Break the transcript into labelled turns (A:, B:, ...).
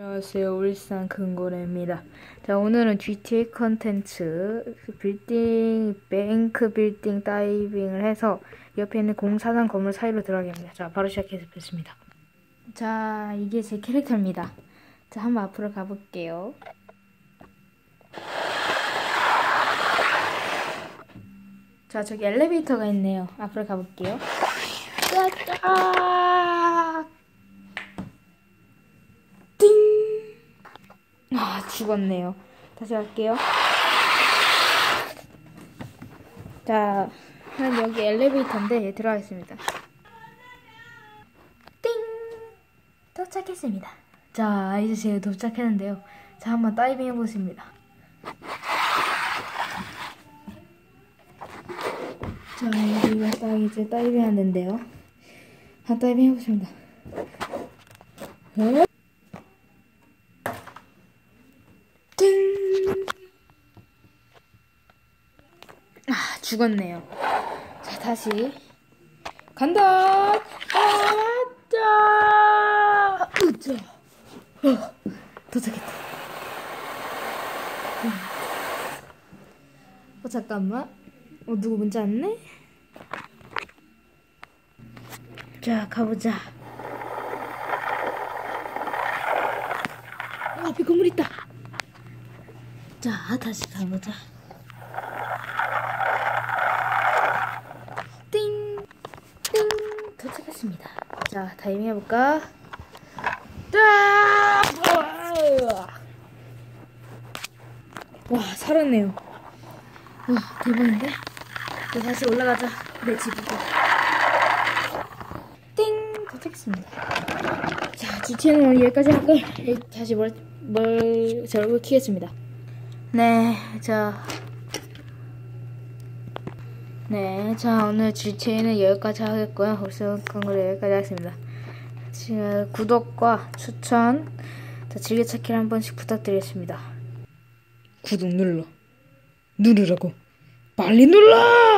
A: 안녕하세요. 울산 큰고래입니다. 자, 오늘은 GTA 컨텐츠 빌딩, 뱅크 빌딩 다이빙을 해서 옆에 있는 공사장 건물 사이로 들어가겠습니다. 자, 바로 시작해 보겠습니다. 자, 이게 제 캐릭터입니다. 자, 한번 앞으로 가볼게요. 자, 저기 엘리베이터가 있네요. 앞으로 가볼게요. 짜잔! 띵! 아, 죽었네요. 다시 할게요. 자, 그럼 여기 엘리베이터인데 들어가겠습니다. 띵! 도착했습니다. 자, 이제 제가 도착했는데요. 자, 한번 다이빙 해보겠습니다. 자, 여기가 딱 이제 다이빙 하는데요. 한 다이빙 해보겠습니다. 어? 띵! 아, 죽었네요. 자, 다시. 간다! 아짜! 으짜! 어, 도착했다. 어, 잠깐만. 어, 누구 문자 왔네? 자, 가보자. 어, 앞에 건물 있다. 자, 다시 가보자. 띵! 띵! 도착 했습니다. 자, 타이밍 해볼까? 아! 와, 살았네요. 와, 대박인데? 자, 다시 올라가자. 내 집으로. 띵! 도착했습니다. 자, 주체는 오늘 여기까지 하고, 다시 뭘, 뭘, 제 얼굴 키겠습니다. 네, 자. 네, 자, 오늘 주체는 여기까지 하겠고요. 벌써 건걸 여기까지 하겠습니다. 지금 구독과 추천, 자, 즐겨찾기를 한 번씩 부탁드리겠습니다. 구독 눌러. 누르라고. 빨리 눌러!